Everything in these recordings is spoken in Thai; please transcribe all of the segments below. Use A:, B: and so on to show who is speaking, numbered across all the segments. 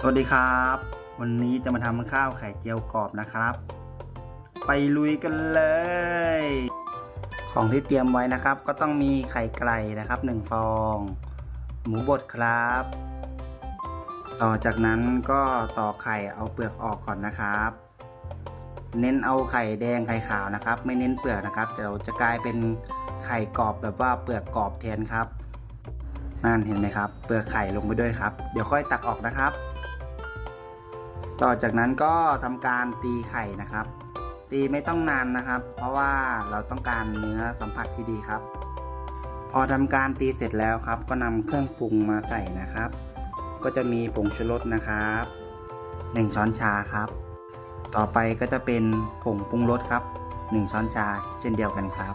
A: สวัสดีครับ วันนี้จะมาทำข้าวไข่เจียวกรอบนะครับ ไปลุยกันเลย ของที่เตรียมไว้นะครับ ก็ต้องมีไข่ไก่นะครับ1ฟอง หมูบดครับ ต่อจากนั้นก็ตอกไข่เอาเปลือกออกก่อนนะครับ เน้นเอาไข่แดงไข่ขาวนะครับ ไม่เน้นเปลือกนะครับเดี๋ยวจะกลายเป็นไข่กรอบแบบว่าเปลือกกรอบแทนครับนั่นเห็นไหมครับ เปลือกไข่ลงไปด้วยครับ เดี๋ยวค่อยตักออกนะครับ ต่อจากนั้นก็ทำการตีไข่นะครับ ตีไม่ต้องนานนะครับ เพราะว่าเราต้องการเนื้อสัมผัสที่ดีครับ พอทำการตีเสร็จแล้วครับ ก็นำเครื่องปรุงมาใส่นะครับ ก็จะมีผงชูรสนะครับ1ช้อนชาครับ ต่อไปก็จะเป็นผงปรุงรสครับ 1 ช้อนชาเช่นเดียวกันครับ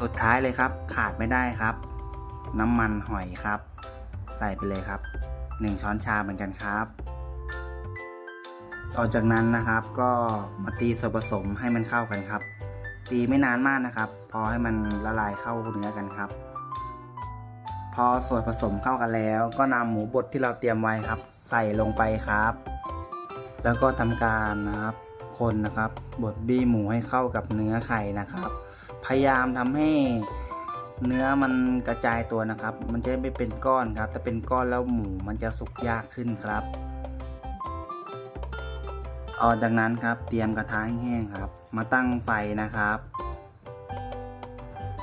A: สุดท้ายเลยครับขาดไม่ได้ครับ น้ำมันหอยครับ ใส่ไปเลยครับ 1 ช้อนชาเหมือนกันครับ ต่อจากนั้นนะครับก็มาตีส่วนผสมให้มันเข้ากันครับ ตีไม่นานมากนะครับ พอให้มันละลายเข้าเนื้อกันครับ พอส่วนผสมเข้ากันแล้ว ก็นำหมูบดที่เราเตรียมไว้ครับ ใส่ลงไปครับ แล้วก็ทำการนะครับคนนะครับบดบี้หมูให้เข้ากับเนื้อไข่นะครับ พยายามทำให้เนื้อมันกระจายตัวนะครับ มันจะไม่เป็นก้อนครับ ถ้าเป็นก้อนแล้วหมูมันจะสุกยากขึ้นครับ ต่อจากนั้นครับเตรียมกระทะแห้งครับ มาตั้งไฟนะครับ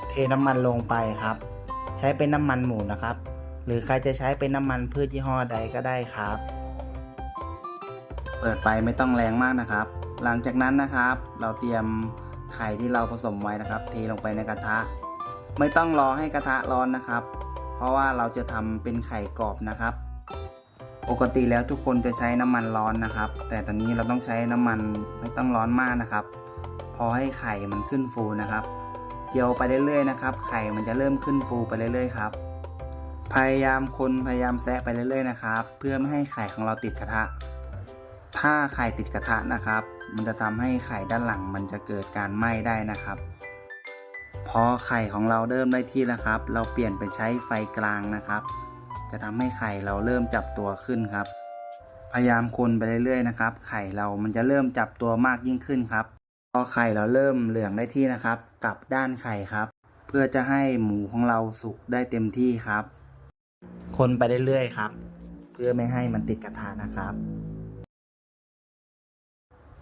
A: เทน้ำมันลงไปครับ ใช้เป็นน้ำมันหมูนะครับ หรือใครจะใช้เป็นน้ำมันพืชยี่ห้อใดก็ได้ครับ เปิดไฟไม่ต้องแรงมากนะครับ หลังจากนั้นนะครับ เราเตรียมไข่ที่เราผสมไว้นะครับ เทลงไปในกระทะ ไม่ต้องรอให้กระทะร้อนนะครับ เพราะว่าเราจะทำเป็นไข่กรอบนะครับ ปกติแล้วทุกคนจะใช้น้ำมันร้อนนะครับ แต่ตอนนี้เราต้องใช้น้ำมันไม่ต้องร้อนมากนะครับ พอให้ไข่มันขึ้นฟูนะครับเจียวไปเรื่อยๆนะครับ ไข่มันจะเริ่มขึ้นฟูไปเรื่อยๆครับ พยายามคนพยายามแซะไปเรื่อยๆนะครับ เพื่อไม่ให้ไข่ของเราติดกระทะ ถ้าไข่ติดกระทะนะครับ มันจะทำให้ไข่ด้านหลังมันจะเกิดการไหม้ได้นะครับ พอไข่ของเราเริ่มได้ที่แล้วครับ เราเปลี่ยนเป็นใช้ไฟกลางนะครับ จะทำให้ไข่เราเริ่มจับตัวขึ้นครับ พยายามคนไปเรื่อยๆนะครับ ไข่เรามันจะเริ่มจับตัวมากยิ่งขึ้นครับ พอไข่เราเริ่มเหลืองได้ที่นะครับ กลับด้านไข่ครับ เพื่อจะให้หมูของเราสุกได้เต็มที่ครับ คนไปเรื่อยๆครับ เพื่อไม่ให้มันติดกระทะนะครับ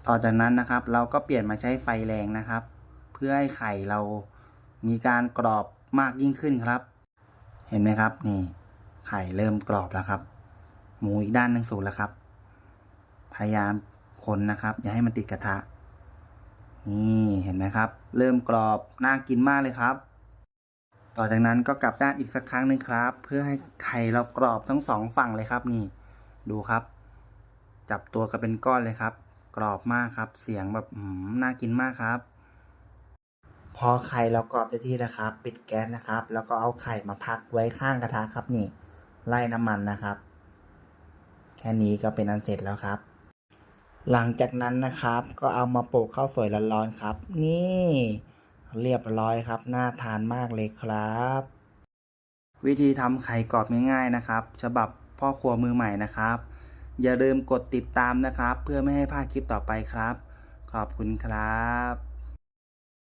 A: ต่อจากนั้นนะครับเราก็เปลี่ยนมาใช้ไฟแรงนะครับ เพื่อให้ไข่เรามีการกรอบมากยิ่งขึ้นครับ เห็นไหมครับนี่ ไข่เริ่มกรอบแล้วครับ หมูอีกด้านหนึ่งสุกแล้วครับ พยายามคนนะครับ อย่าให้มันติดกระทะ นี่เห็นไหมครับ เริ่มกรอบน่ากินมากเลยครับ ต่อจากนั้นก็กลับด้านอีกสักครั้งหนึ่งครับ เพื่อให้ไข่เรากรอบทั้งสองฝั่งเลยครับนี่ ดูครับ จับตัวกันเป็นก้อนเลยครับ กรอบมากครับ เสียงแบบอืมน่ากินมากครับพอไข่เรากรอบได้ที่แล้วครับ ปิดแก๊สนะครับ แล้วก็เอาไข่มาพักไว้ข้างกระทะครับนี่ ไล่น้ำมันนะครับ แค่นี้ก็เป็นอันเสร็จแล้วครับ หลังจากนั้นนะครับก็เอามาโปะข้าวสวยร้อนๆครับ นี่เรียบร้อยครับ น่าทานมากเลยครับ วิธีทำไข่กรอบง่ายๆนะครับ ฉบับพ่อครัวมือใหม่นะครับ อย่าลืมกดติดตามนะครับ เพื่อไม่ให้พลาดคลิปต่อไปครับ ขอบคุณครับ